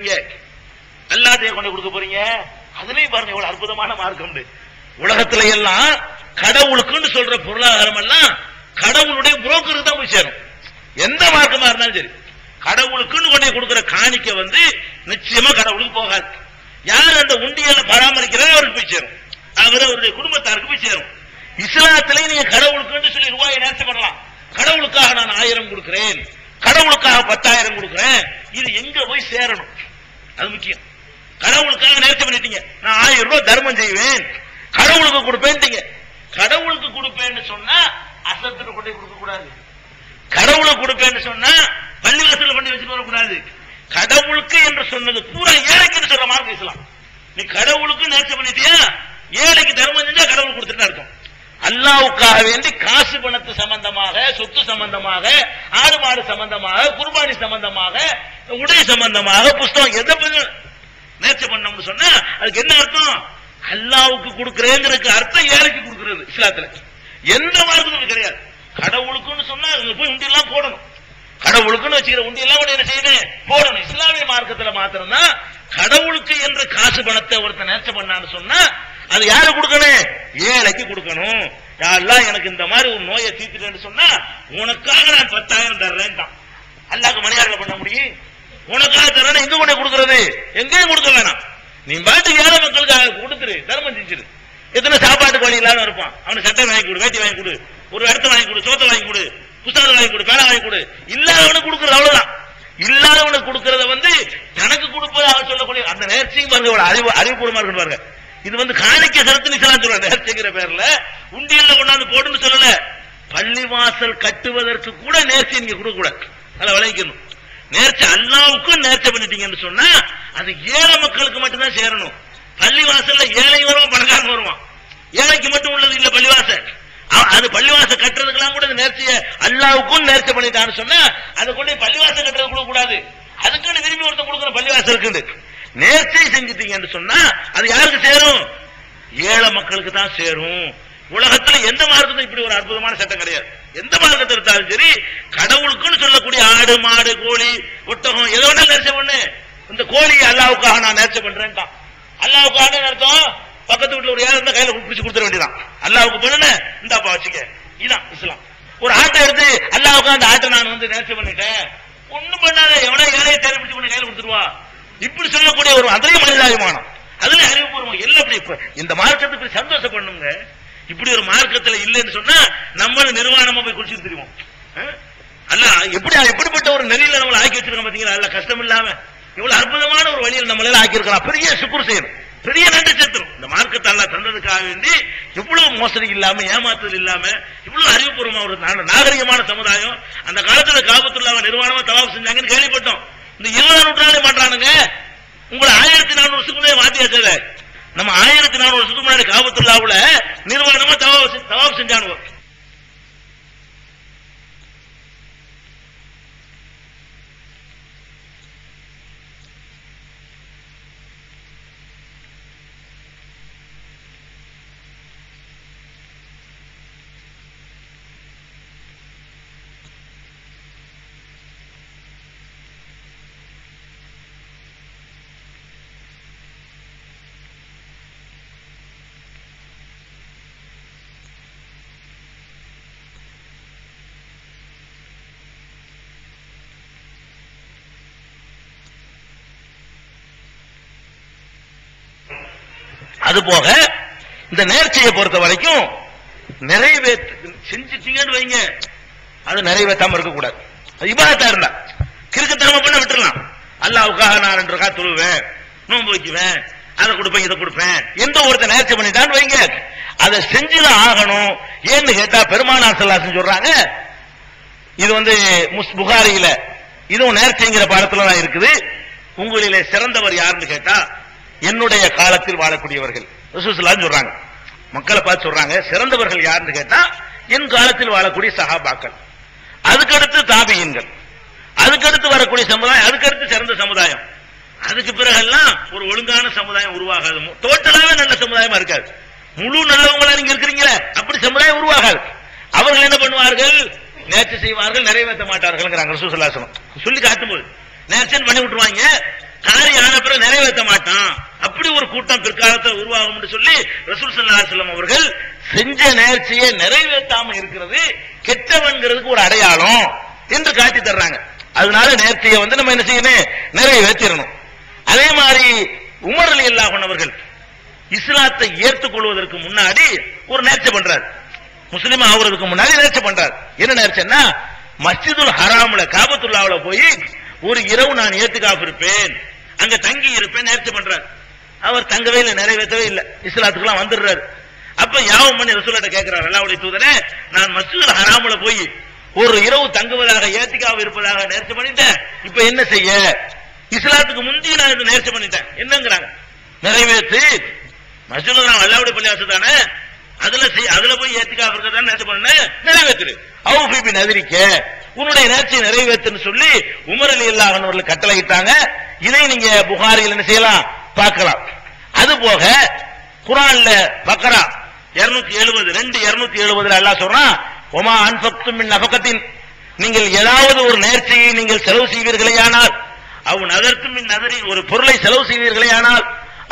நீங்க அல்லாதைய கொண்டு கொடுக்க போறீங்க? அதுலயும் பாருங்க எவ்வளவு அற்புதமான மார்க்கம் உலகத்துல எல்லாம் கடவுளுக்குன்னு சொல்ற பொருளாதாரம் எல்லாம் கடவுளுடைய புரோக்கருக்கு தான் போய் சேரும். எந்த மார்க்கமா இருந்தாலும் சரி. கடவுளுக்குன்னு கொண்டு கொடுக்கிற காணிக்க வந்து நிச்சயமா கடவுளுக்கு போகாது. யார் அந்த உண்டியல பராமரிக்கிறாரோ அவருக்கு போய் சேரும். அவர் அவருடைய குடும்பத்தாருக்கு போய் சேரும். இஸ்லாத்திலே நீங்க கடவுளுக்குன்னு சொல்லி ரூபாயை நேர்ச்சி பண்ணலாம். கடவுளுக்காக நான் ஆயிரம் கொடுக்கிறேன். கடவுளுக்காக பத்தாயிரம் கொடுக்கிறேன். இது எங்க போய் சேரணும்? அது முக்கியம். கடவுளுக்காக நேர்ச்சி பண்ணிட்டீங்க. நான் ஆயிரம் ரூபாய் தர்மம் செய்வேன். கடவுளுக்கு கொடுப்பேன்ட்டீங்க. கடவுளுக்கு கொடுப்பேன்னு சொன்னா அசத்துல கொண்டு கொடுக்க கூடாது. கடவுளுக்கு கொடுப்பேன்னு சொன்னா பள்ளிவாசல பண்ணி வச்சுட்டு வரக்கூடாது. கடவுளுக்கு என்று சொன்னது பூரா ஏழைக்குன்னு சொல்ற மாதிரி பேசலாம் நீ கடவுளுக்கு நேர்ச்சி பண்ணிட்டியா? ஏழைக்கு தர்மம் செஞ்சா கடவுள் கொடுத்துட்டு அர்த்தம் அல்லாவுக்காக வேண்டி காசு பணத்து சம்பந்தமாக சொத்து சம்பந்தமாக ஆடு மாடு சம்பந்தமாக குர்பானி சம்பந்தமாக உடை சம்பந்தமாக புஸ்தகம் எதை நேர்ச்சி பண்ணோம்னு சொன்னா அதுக்கு என்ன அர்த்தம்? அல்லாவுக்கு கொடுக்கிறேங்கிறதுக்கு அர்த்தம் ஏழைக்கு கொடுக்கிறது? இஸ்லாத்துல. எந்த மார்க்கமும் கிடையாது. கடவுளுக்குன்னு சொன்னா அங்க போய் உண்டி எல்லாம் போடணும். கடவுளுக்குன்னு வச்சுக்கிற உண்டி எல்லாம் கூட என்ன செய்யணும்? போடணும். இஸ்லாமிய மார்க்கத்துல மாத்திரம்தான் கடவுளுக்கு என்ற காசு பணத்தை ஒருத்தன் நேர்ச்சி பண்ணான்னு சொன்னா அது யாரு கொடுக்கணும்? ஏழைக்கு கொடுக்கணும். யாரெல்லாம் எனக்கு இந்த மாதிரி ஒரு நோயை தீர்த்துட்டேன்னு சொன்னா உனக்காக நான் பத்தாயிரம் தர்றேன் தான் அல்லாக்கு மணியாரில் பண்ண முடியும்? உனக்காக தரணும் எங்க கொண்டு கொடுக்கறது? எங்கேயும் கொடுக்க வேணாம். நீ பாட்டுக்கு ஏழை மக்களுக்கு கொடுத்துரு தர்மம் செஞ்சிரு. எத்தனை சாப்பாட்டு வழி இல்லாம இருப்பான். அவனுக்கு சட்டை வாங்கி கொடு வேட்டி வாங்கி கொடு ஒரு இடத்த வாங்கி கொடு சோத்தை வாங்கி கொடு புத்தகம் வாங்கி கொடு பேனா வாங்கி கொடு. இல்லாதவனுக்கு கொடுக்கறது அவ்வளவுதான். இல்லாதவனுக்கு கொடுக்கறத வந்து தனக்கு கொடுப்பது அவர் சொல்லக்கூடிய அந்த நேர்ச்சியும் பாருங்க அறிவு அறிவுபூர்வமா இருக்கு பாருங்க. இது வந்து காணிக்க செலுத்து நிச்சலாம் சொல்ற நேர்ச்சிங்கிற பேர்ல உண்டியல்ல கொண்டாந்து போடுன்னு சொல்லல. பள்ளிவாசல் கட்டுவதற்கு கூட நேர்ச்சி நீங்க கொடுக்க கூடாது அதை விளைவிக்கணும் நேர்ச்சி அல்லாவுக்கும் நேர்ச்சி பண்ணிட்டீங்கன்னு சொன்னா அது ஏழை மக்களுக்கு மட்டும்தான் சேரணும். பள்ளிவாசல்ல ஏழை வருவான் பணக்காரன் வருவான். ஏழைக்கு மட்டும் உள்ளது இல்ல பள்ளிவாசல் அது பள்ளிவாசல் கட்டுறதுக்கெல்லாம் கூட நேர்த்திய அல்லாவுக்கும் நேர்த்தி பண்ணிட்டான்னு சொன்னா அதை கொண்டு போய் பள்ளிவாசல் கட்டுறது கொடுக்க கூடாது. அதுக்குன்னு விரும்பி ஒருத்தன் கொடுக்குற பள்ளிவாசலுக்கு நேர்ச்சி செஞ்சுட்டீங்கன்னு சொன்னா அது யாருக்கு சேரும்? ஏழை மக்களுக்கு தான் சேரும். உலகத்துல எந்த மார்க்கத்துல இப்படி ஒரு அற்புதமான சட்டம் கிடையாது. எந்த மார்க்கத்தை எடுத்தாலும் சரி கடவுளுக்குன்னு சொல்லக்கூடிய ஆடு மாடு கோழி ஒட்டகம் எதோ வேணா நேர்ச்சி பண்ணு. இந்த கோழியை அல்லாவுக்காக நான் நேர்ச்சி பண்றேன்ட்டான். அல்லாவுக்காக அர்த்தம்? பக்கத்து வீட்டுல ஒரு ஏழை இருந்தா கையில பிடிச்சு கொடுத்துட வேண்டியதான் அல்லாவுக்கு பண்ணுன இந்தாப்பா வச்சுக்க. இதான் இஸ்லாம். ஒரு ஆட்டை எடுத்து அல்லாவுக்கு அந்த ஆட்டை நான் வந்து நேர்ச்சி பண்ணிட்டேன். ஒண்ணும் பண்ணாத எவனா ஏழையை தேடி பிடிச்சு கொண்டு கையில கொடுத்துருவா. இப்படி சொல்லக்கூடிய ஒரு அதுலயும் மனிதாபிமானம். அதுல அறிவுபூர்வம் எல்லாம் இப்படி இப்ப இந்த மார்க்கத்தை சந்தோஷப்படணுங்க. இப்படி ஒரு மார்க்கத்துல இல்லைன்னு சொன்னா நம்ம நிர்வாணமா போய் குடிச்சிட்டு தெரியும்? அல்ல எப்படி எப்படிப்பட்ட ஒரு நெறியில நம்மளை ஆக்கி வச்சிருக்கோம் பாத்தீங்களா? அல்ல கஷ்டம் இல்லாம. இவ்வளவு அற்புதமான ஒரு வழியில் நம்மளால ஆக்கி இருக்கலாம் பெரிய சுக்குர் செய்யணும். பெரிய நன்றி செலுத்தணும். இந்த மார்க்கத்தை அல்ல தந்ததுக்காக வேண்டி இவ்வளவு மோசடி இல்லாம ஏமாத்துதல் இல்லாம இவ்வளவு அறிவுபூர்வமா ஒரு நாகரிகமான சமுதாயம். அந்த காலத்துல காபத்துள்ளாவ நிர்வாணமா தவாப் செஞ்சாங்கன்னு கேள்விப்பட்டோம். இந்த இருபதாம் நூற்றாண்டு மாட்டானுங்க உங்களை ஆயிரத்தி நானூறு வருஷத்துக்குள்ளே மாத்தியாச்சு நம்ம ஆயிரத்தி நானூறு வருஷத்துக்கு முன்னாடி காபத்துள்ளாவுல நிர்வாணமா தவாப் செஞ்சானுவோம் அது போக இந்த நேர்ச்சியை பொறுத்த வரைக்கும் நிறைவேற்று செஞ்சுட்டீங்கன்னு வைங்க. அது நிறைவேற்றாம இருக்கக்கூடாது. இபாதத்தா இருந்தா. கிறுக்குத்தனமா பண்ண விட்டுறலாம். அல்லாவுக்காக நான் ரெண்டு ரகா தொழுவேன் நோன்பு வைக்குவேன் அதை கொடுப்பேன் இதை கொடுப்பேன். எந்த ஒருத்தர் நேர்ச்சி பண்ணிட்டான்னு வைங்க. அதை செஞ்சுதான் ஆகணும். ஏன்னு கேட்டா பெருமானார் செல்லாசன் சொல்றாங்க இது வந்து முஸ் புகாரியில இதுவும் நேர்ச்சிங்கிற பாடத்துல தான் இருக்குது. உங்களிலே சிறந்தவர் யாருன்னு கேட்டா என்னுடைய காலத்தில் வாழக்கூடியவர்கள். சொல்றாங்க. மக்களை பார்த்து சொல்றாங்க சிறந்தவர்கள் யாருன்னு கேட்டா என் காலத்தில் வாழக்கூடிய சஹாபாக்கள். அதுக்கடுத்து தாபியன்கள். அதுக்கடுத்து வரக்கூடிய சமுதாயம் அதுக்கடுத்து சிறந்த சமுதாயம். அதுக்கு பிறகெல்லாம் ஒரு ஒழுங்கான சமுதாயம் உருவாகாது. டோட்டலாவே நல்ல சமுதாயமா இருக்காது. முழு நல்லவங்களா நீங்க இருக்கிறீங்களே அப்படி சமுதாயம் உருவாகாது. அவர்கள் என்ன பண்ணுவார்கள்? நேர்ச்சி செய்வார்கள் நிறைவேற்ற மாட்டார்கள் ரசூசல்லாசனம் சொல்லி காட்டும்போது. நேர்ச்சின்னு பண்ணி விட்டுருவாங்க. காரியம் கூட்டம் பிற்காலத்தில் உருவாகும் சொல்லி ரசூல் சல்லாஹம் அவர்கள் செஞ்ச நேர்ச்சியை நிறைவேற்றாம இருக்கிறது கெட்டவன்கிறதுக்கு ஒரு அடையாளம் என்று காட்டி தர்றாங்க. அதனால நேர்ச்சியை வந்து நம்ம என்ன செய்யணும்? நிறைவேற்றிடணும். அதே மாதிரி உமர் அலி அல்லாஹ் அவர்கள் இஸ்லாத்தை ஏற்றுக்கொள்வதற்கு முன்னாடி ஒரு நேர்ச்சை பண்றாரு. முஸ்லீம் ஆகுறதுக்கு முன்னாடி நேர்ச்சி பண்றாரு. என்ன நேர்ச்சைன்னா மஸ்ஜிதுல் ஹராம்ல காபத்துல்லாவுல போய் ஒரு இரவு நான் ஏத்துக்காப்பு இருப்பேன். அங்க தங்கி இருப்பேன் நேர்த்தி பண்றாரு. அவர் தங்கவே இல்லை நிறைவேற்றவே இல்லை. இஸ்லாத்துக்குலாம் வந்துடுறாரு. அப்ப யாவும் பண்ணி ரசூலாட்ட கேட்கிறார் அல்லாவுடைய தூதரே நான் மஸ்ஜிதுல் ஹராமுல போய் ஒரு இரவு தங்குவதாக ஏத்திக்காவ இருப்பதாக நேர்ச்சி பண்ணிட்டேன். இப்ப என்ன செய்ய? இஸ்லாத்துக்கு முந்தைய நான் இது நேர்ச்சி பண்ணிட்டேன். என்னங்கிறாங்க. நிறைவேற்று. மஸ்ஜிதுல் நான் அல்லாவுடைய பள்ளியாசு தானே? அதுல செய் அதுல போய் ஏத்திக்காவ இருக்கிறதா நேர்ச்சி பண்ண. நிறைவேற்று. அவுஃபி நதிரிக்க உன்னுடைய நேர்ச்சியை நிறைவேற்றுன்னு சொல்லி உமரலி இல்லாதவர்கள் கட்டளையிட்டாங்க. இதை நீங்க புகாரில் என்ன செய்யலாம்? பார்க்கலாம். அது போக குரான்ல பக்கரா 270 எழுபது ரெண்டு இருநூத்தி எழுபதுல அல்லாஹ் சொல்றான் ஒமா அன்பக்தும் மின் நபக்கத்தின் நீங்கள் ஏதாவது ஒரு நேர்ச்சியை நீங்கள் செலவு செய்வீர்களேயானால் அவ் நகர்த்தும் மின் நதரின் ஒரு பொருளை செலவு செய்வீர்களேயானால்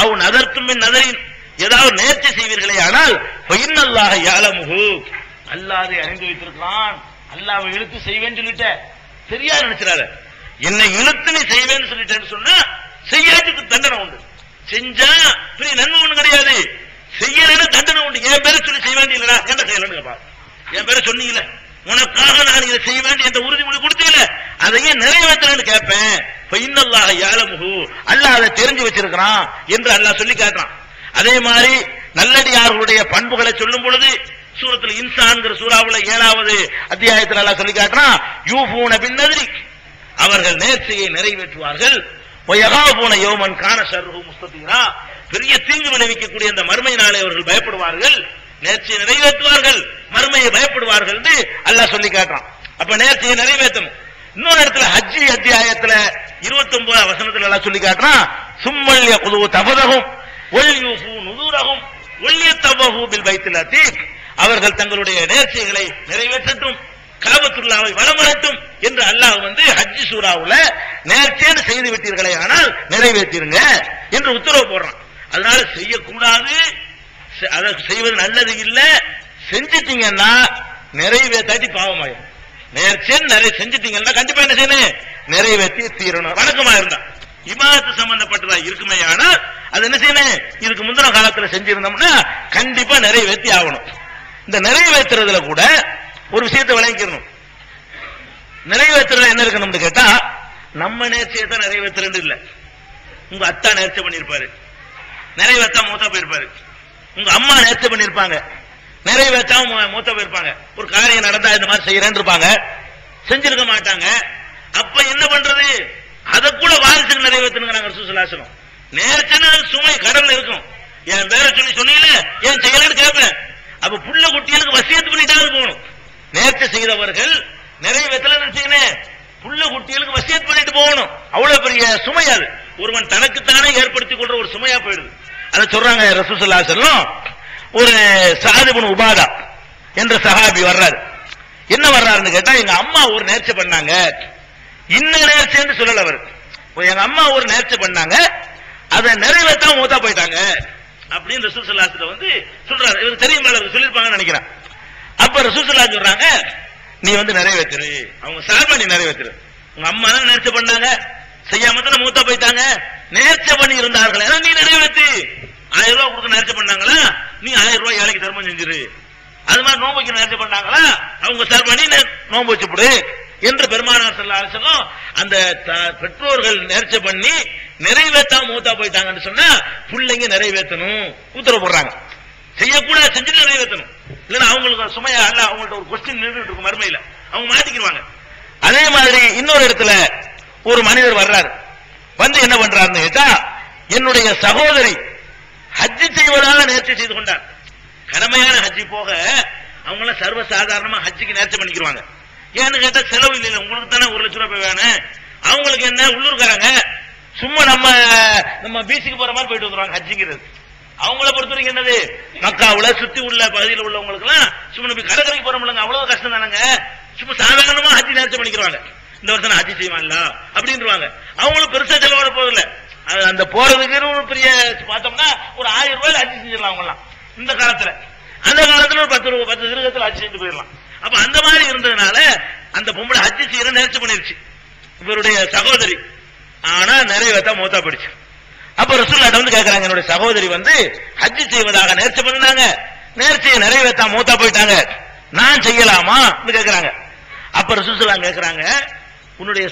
அவ் நதர்த்தும் மின் நதரின் ஏதாவது நேர்ச்சி செய்வீர்களேயானால் அல்லாஹ யாலமுகு அல்லாதை அறிந்து வைத்திருக்கிறான். அல்லாவை இழுத்து செய்வேன்னு சொல்லிட்ட. சரியா நினைச்சிடாத. என்னை இழுத்து நீ செய்வேன்னு சொல்லிட்டேன்னு சொன்னா செய்யாததுக்கு தண்டனை உண்டு. செஞ்சா பெரிய நன்மை ஒண்ணு கிடையாது. செய்யலன்னு தண்டனை உண்டு. என் பேரை சொல்லி செய்ய வேண்டியலடா என்ன செய்யலன்னு கேப்பா. என் பேரை சொன்னீங்கல்ல. உனக்காக நான் இதை செய்ய வேண்டிய என்ற உறுதிமொழி கொடுத்தீங்கல்ல? அதையே நிறைவேற்றலன்னு கேட்பேன் இப்ப இன்னல்லாக யாழமுகு அல்லாஹ் அதை தெரிஞ்சு வச்சிருக்கிறான் என்று அல்லாஹ் சொல்லி காட்டுறான். அதே மாதிரி நல்லடியார்களுடைய பண்புகளை சொல்லும் பொழுது சூரத்துல இன்சான்கிற சூறாவுல ஏழாவது அத்தியாயத்தில் அல்லாஹ் சொல்லி காட்டுறான் யூஃபூன பின்னதிரி அவர்கள் நேர்த்தியை நிறைவேற்றுவார்கள். போன யோமன் காண சர்வு முஸ்தீரா பெரிய தீங்கு விளைவிக்கக்கூடிய அந்த மறுமை நாளை அவர்கள் பயப்படுவார்கள். நேர்ச்சியை நிறைவேற்றுவார்கள். மறுமையை பயப்படுவார்கள் என்று அல்லாஹ் சொல்லி காட்டுறான். அப்ப நேர்ச்சியை நிறைவேற்றணும். இன்னொரு இடத்துல ஹஜ்ஜி அத்தியாயத்துல இருபத்தி ஒன்பது வசனத்துல எல்லாம் சொல்லி காட்டுறான். சும்மல்ய குழு தபதகும் ஒல்யூஃபு நுதூரகும் ஒல்லிய தபஹு பில் வைத்துல தீக் அவர்கள் தங்களுடைய நேர்ச்சிகளை நிறைவேற்றட்டும். காபத்துள்ளாவை வளமரட்டும் என்று அல்லாஹ் வந்து ஹஜ்ஜி சூறாவுல நேர்ச்சின்னு செய்து விட்டீர்களே ஆனால் நிறைவேற்றிருங்க என்று உத்தரவு போடுறான். அதனால செய்யக்கூடாது அதை செய்வது நல்லது இல்ல செஞ்சிட்டீங்கன்னா நிறைவேற்றாட்டி பாவமாயிரும். நேர்ச்சின்னு நிறைய செஞ்சிட்டீங்கன்னா கண்டிப்பா என்ன செய்யணும்? நிறைவேற்றி தீரணும். வணக்கமா இருந்தா. இமாத்து சம்பந்தப்பட்டதா இருக்குமே ஆனால் அது என்ன செய்யணும்? இதுக்கு முந்தின காலத்துல செஞ்சிருந்தோம்னா கண்டிப்பா நிறைவேற்றி ஆகணும். இந்த நிறைவேற்றுறதுல கூட ஒரு விஷயத்தை விளங்கிக்கணும் நிறைவேற்றுறது என்ன இருக்கணும்னு கேட்டா நம்ம நேர்ச்சியை தான் நிறைவேற்றுறது இல்ல. உங்க அத்தா நேர்ச்சி பண்ணிருப்பாரு நிறைவேற்றா மூத்தா போயிருப்பாரு. உங்க அம்மா நேர்ச்சி பண்ணிருப்பாங்க நிறைவேற்றாம மூ- போயிருப்பாங்க. ஒரு காரியம் நடந்தா இந்த மாதிரி செய்யறேன்னு இருப்பாங்க. செஞ்சிருக்க மாட்டாங்க. அப்ப என்ன பண்றது? அதை கூட வாரிசுக்கு நிறைவேற்றணுங்கிறாங்க சுசலாசனம் நேர்ச்சின்னு சுமை கடல்ல இருக்கும். என் பேரை சொல்லி சொன்னீங்களே ஏன் செய்யலன்னு கேட்பேன் அப்ப புள்ள குட்டிகளுக்கு வசியத்து பண்ணிட்டாவது போகணும். நேற்று செய்தவர்கள் நிறைவேற்றல செய்யணும்? புள்ள குட்டிகளுக்கு வசியத் பண்ணிட்டு போகணும். அவ்வளவு பெரிய சுமை அது. ஒருவன் தனக்குத்தானே ஏற்படுத்திக் கொள்ற ஒரு சுமையா போயிடுது. அதை சொல்றாங்க ரசூசல்லா செல்லும் ஒரு சாதிபுன் உபாதா என்ற சஹாபி வர்றாரு. என்ன வர்றாருன்னு கேட்டா எங்க அம்மா ஒரு நேர்ச்சி பண்ணாங்க. இன்ன நேர்ச்சின்னு சொல்லல அவர். எங்க அம்மா ஒரு நேர்ச்சி பண்ணாங்க. அதை நிறைவேற்றாம மூத்தா போயிட்டாங்க. அப்படின்னு ரசூல் சல்லாத்துல வந்து சொல்றாரு. இவர் தெரியும் மேல சொல்லியிருப்பாங்கன்னு நினைக்கிறேன். அப்ப ரசூல் சொல்றாங்க நீ வந்து நிறைவேத்துரு. அவங்க சார்பா நீ நிறைவேற்று உங்க அம்மா தான் நேர்ச்சி பண்ணாங்க. செய்யாம தானே மூத்தா போயிட்டாங்க. நேர்ச்சி பண்ணி இருந்தார்கள். ஏன்னா நீ நிறைவேற்று ஆயிரம் ரூபாய் கொடுக்க நேர்ச்சி பண்ணாங்களா? நீ ஆயிரம் ரூபாய் ஏழைக்கு தர்மம் செஞ்சிரு. அது மாதிரி நோன்பு வைக்க நேர்ச்சி பண்ணாங்களா? அவங்க சார்பா நீ நோன்பு வச்சுப்படு என்று பெருமானார் செல்ல அரசனும் அந்த த- பெற்றோர்கள் நேர்ச்சி பண்ணி நிறைவேற்றாம மூத்தா போயிட்டாங்கன்னு சொன்னா பிள்ளைங்க நிறைவேற்றணும் உத்தரவு போடுறாங்க. செய்யக்கூடாது செஞ்சுட்டு நிறைவேற்றணும் இல்லைன்னா அவங்களுக்கு சுமையா அல்ல அவங்கள்ட்ட ஒரு கொஸ்டின் நின்றுட்டு இருக்கும் மறுமையில அவங்க மாட்டிக்கிடுவாங்க அதே மாதிரி இன்னொரு இடத்துல ஒரு மனிதர் வர்றாரு. வந்து என்ன பண்றாருன்னு கேட்டா என்னுடைய சகோதரி ஹஜ்ஜி செய்வதாக நேர்ச்சி செய்து கொண்டார். கடமையான ஹஜ்ஜி போக அவங்க எல்லாம் சர்வ ஹஜ்ஜிக்கு நேர்ச்சி பண்ணிக்கிடுவாங்க ஏன்னு கேட்டா செலவு இல்லை உங்களுக்கு தானே ஒரு லட்சம் ரூபாய் வேணும். அவங்களுக்கு என்ன உள்ளூர்காரங்க? சும்மா நம்ம நம்ம பீச்சுக்கு போற மாதிரி போயிட்டு வந்துருவாங்க ஹஜ்ஜிங்கிறது. அவங்கள பொறுத்த வரைக்கும் என்னது? மக்காவுல சுத்தி உள்ள பகுதியில் உள்ளவங்களுக்கு எல்லாம் சும்மா போய் கடற்கரைக்கு போறோம்லங்க அவ்வளவு கஷ்டம் தானங்க? சும்மா சாதாரணமா ஹஜ்ஜி நேரத்தை பண்ணிக்கிறாங்க. இந்த வருஷம் அஜி ஹஜ்ஜி செய்வான்ல அப்படின்றாங்க அவங்களும் பெருசா செலவோட போதில்ல அது அந்த அந்த போறதுக்கு ஒரு பெரிய பார்த்தோம்னா ஒரு ஆயிரம் ரூபாயில அஜி செஞ்சிடலாம் அவங்க எல்லாம் இந்த காலத்துல. அந்த காலத்துல ஒரு பத்து ரூபா பத்து திருகத்துல ஹஜ் செஞ்சு போயிடலாம். அப்ப அந்த மாதிரி இருந்ததுனால அந்த பொம்பளை ஹஜ் செய்யற நேர்ச்சி பண்ணிருச்சு. இவருடைய சகோதரி. ஆனா நிறைவேற்ற மூத்தா படிச்சு. அப்ப ரசூல்லாட்ட வந்து கேக்குறாங்க என்னுடைய சகோதரி வந்து ஹஜ்ஜி செய்வதாக நேர்ச்சி பண்ணினாங்க. நேர்ச்சியை நிறைவேற்றா மூத்தா போயிட்டாங்க. நான் செய்யலாமா? கேட்கிறாங்க அப்ப ரசூசலாம் கேட்கிறாங்க உன்னுடைய